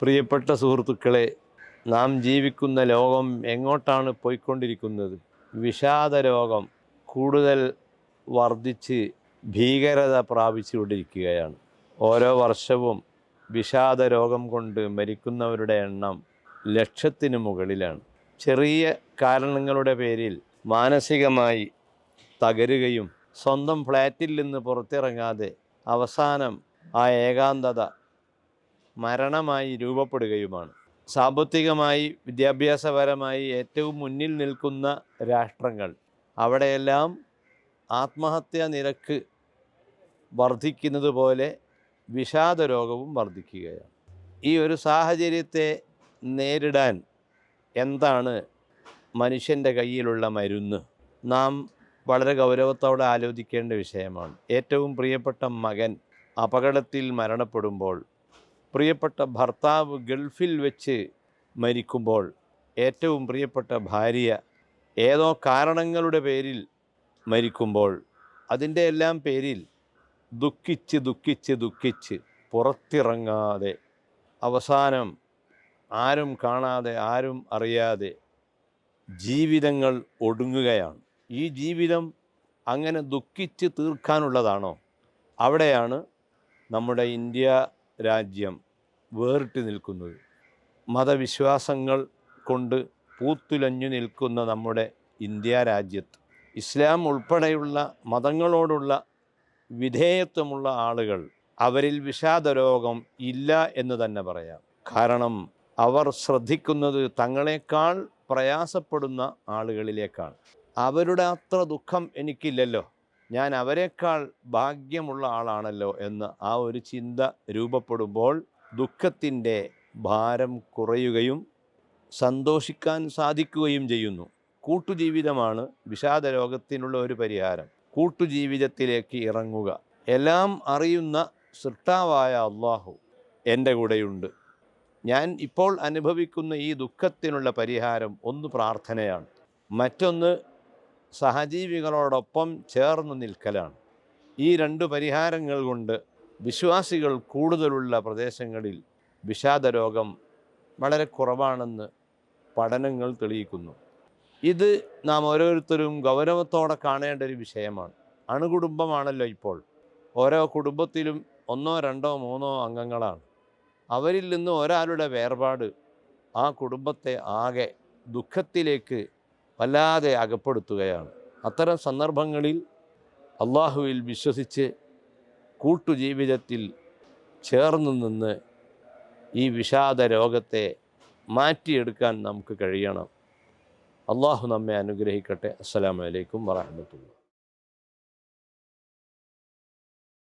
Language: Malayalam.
പ്രിയപ്പെട്ട സുഹൃത്തുക്കളെ നാം ജീവിക്കുന്ന ലോകം എങ്ങോട്ടാണ് പോയിക്കൊണ്ടിരിക്കുന്നത്? വിഷാദ രോഗം കൂടുതൽ വർദ്ധിച്ച് ഭീകരത പ്രാപിച്ചുകൊണ്ടിരിക്കുകയാണ് ഓരോ വർഷവും വിഷാദ രോഗം കൊണ്ട് മരിക്കുന്നവരുടെ എണ്ണം ലക്ഷത്തിന് മുകളിലാണ്. ചെറിയ കാരണങ്ങളുടെ പേരിൽ മാനസികമായി തകരുകയും സ്വന്തം ഫ്ലാറ്റിൽ നിന്ന് പുറത്തിറങ്ങാതെ അവസാനം ആ ഏകാന്തത മരണമായി രൂപപ്പെടുകയുമാണ്. സാമ്പത്തികമായി വിദ്യാഭ്യാസപരമായി ഏറ്റവും മുന്നിൽ നിൽക്കുന്ന രാഷ്ട്രങ്ങൾ അവിടെയെല്ലാം ആത്മഹത്യാ നിരക്ക് വർദ്ധിക്കുന്നത് പോലെ വിഷാദ രോഗവും വർദ്ധിക്കുകയാണ് ഈ ഒരു സാഹചര്യത്തെ നേരിടാൻ എന്താണ് മനുഷ്യന്റെ കയ്യിലുള്ള മരുന്ന്? നാം വളരെ ഗൗരവത്തോടെ ആലോചിക്കേണ്ട വിഷയമാണ്. ഏറ്റവും പ്രിയപ്പെട്ട മകൻ അപകടത്തിൽ മരണപ്പെടുമ്പോൾ പ്രിയപ്പെട്ട ഭർത്താവ് ഗൾഫിൽ വെച്ച് മരിക്കുമ്പോൾ ഏറ്റവും പ്രിയപ്പെട്ട ഭാര്യ ഏതോ കാരണങ്ങളുടെ പേരിൽ മരിക്കുമ്പോൾ അതിന്റെ എല്ലാം പേരിൽ ദുഃഖിച്ച് ദുഃഖിച്ച് ദുഃഖിച്ച് പുറത്തിറങ്ങാതെ അവസാനം ആരും കാണാതെ ആരും അറിയാതെ ജീവിതങ്ങൾ ഒടുങ്ങുകയാണ്. ഈ ജീവിതം അങ്ങനെ ദുഃഖിച്ച് തീർക്കാനുള്ളതാണോ? അവിടെയാണ് നമ്മുടെ ഇന്ത്യ രാജ്യം വേറിട്ട് നിൽക്കുന്നത്. മതവിശ്വാസങ്ങൾ കൊണ്ട് പൂത്തുലഞ്ഞു നിൽക്കുന്ന നമ്മുടെ ഇന്ത്യ രാജ്യത്ത് ഇസ്ലാം ഉൾപ്പെടെയുള്ള മതങ്ങളോടുള്ള വിധേയത്വമുള്ള ആളുകൾ അവരിൽ വിഷാദരോഗം ഇല്ല എന്ന് തന്നെ പറയാം. കാരണം അവർ ശ്രദ്ധിക്കുന്നത് തങ്ങളെക്കാൾ പ്രയാസപ്പെടുന്ന ആളുകളിലേക്കാണ്. അവരുടെ അത്ര ദുഃഖം എനിക്കില്ലല്ലോ. ഞാൻ അവരെക്കാൾ ഭാഗ്യമുള്ള ആളാണല്ലോ എന്ന് ആ ഒരു ചിന്ത രൂപപ്പെടുമ്പോൾ ദുഃഖത്തിന്റെ ഭാരം കുറയുകയും സന്തോഷിക്കാൻ സാധിക്കുകയും ചെയ്യുന്നു. കൂട്ടുജീവിതമാണ് വിഷാദ രോഗത്തിനുള്ള ഒരു പരിഹാരം. കൂട്ടുജീവിതത്തിലേക്ക് ഇറങ്ങുക. എല്ലാം അറിയുന്ന സൃഷ്ടാവായ അള്ളാഹു എന്റെ കൂടെയുണ്ട്. ഞാൻ ഇപ്പോൾ അനുഭവിക്കുന്ന ഈ ദുഃഖത്തിനുള്ള പരിഹാരം ഒന്ന് പ്രാർത്ഥനയാണ്. മറ്റൊന്ന് സഹജീവികളോടൊപ്പം ചേർന്ന് നിൽക്കലാണ്. ഈ രണ്ട് പരിഹാരങ്ങൾ കൊണ്ട് വിശ്വാസികൾ കൂടുതലുള്ള പ്രദേശങ്ങളിൽ വിഷാദരോഗം വളരെ കുറവാണെന്ന് പഠനങ്ങൾ തെളിയിക്കുന്നു. ഇത് നാം ഓരോരുത്തരും ഗൗരവത്തോടെ കാണേണ്ട ഒരു വിഷയമാണ്. അണുകുടുംബമാണല്ലോ ഇപ്പോൾ. ഓരോ കുടുംബത്തിലും ഒന്നോ രണ്ടോ മൂന്നോ അംഗങ്ങളാണ്. അവരിൽ നിന്ന് ഒരാളുടെ വേർപാട് ആ കുടുംബത്തെ ആകെ ദുഃഖത്തിലേക്ക് വല്ലാതെ അകപ്പെടുത്തുകയാണ്. അത്തരം സന്ദർഭങ്ങളിൽ അള്ളാഹുവിൽ വിശ്വസിച്ച് കൂട്ടുജീവിതത്തിൽ ചേർന്ന് നിന്ന് ഈ വിഷാദ രോഗത്തെ മാറ്റിയെടുക്കാൻ നമുക്ക് കഴിയണം. അള്ളാഹു നമ്മെ അനുഗ്രഹിക്കട്ടെ. അസ്സലാമലൈക്കും വറഹമത്തുള്ള